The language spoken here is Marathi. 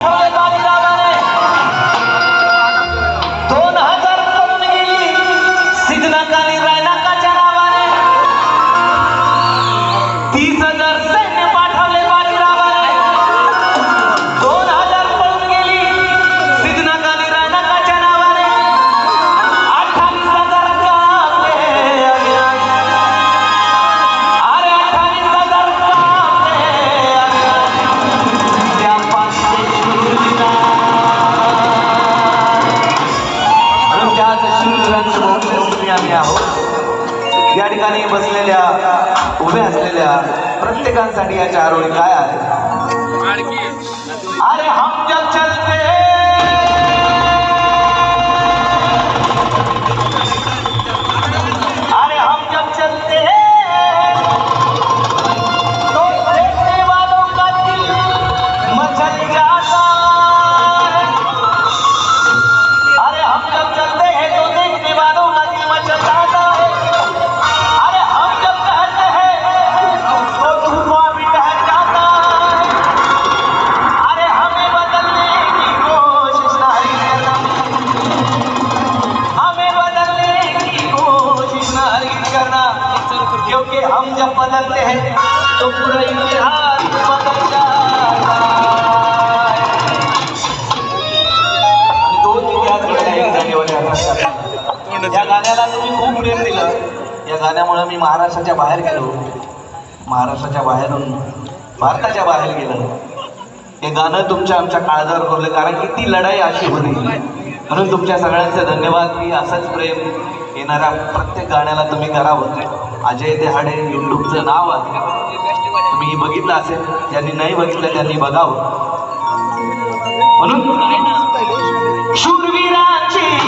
दोन ठिकाणी बसलेल्या उभ्या असलेल्या प्रत्येकांसाठी या चार ओळी काय आहे हम जब बदलते हैं। तो पूरा इतिहास बदल जाता है। दोन इतिहास घडले जानेवारी या गाण्याला तुम्ही खूप प्रेम दिलं. या गाण्यामुळे मी महाराष्ट्राच्या बाहेर गेलो. महाराष्ट्राच्या बाहेरून भारताच्या बाहेर गेलो. हे गाणं तुमच्या आमच्या काळजावर कोरलं कारण की ती लढाई अशी होती. म्हणून तुमच्या सगळ्यांचे धन्यवाद. की असंच प्रेम येणाऱ्या प्रत्येक गाण्याला तुम्ही करावं अजय देहाडे युट्यूबचं नाव आहे. तुम्ही बघितलं असेल त्यांनी नाही बघितलं त्यांनी बघावं म्हणून शूरवीराची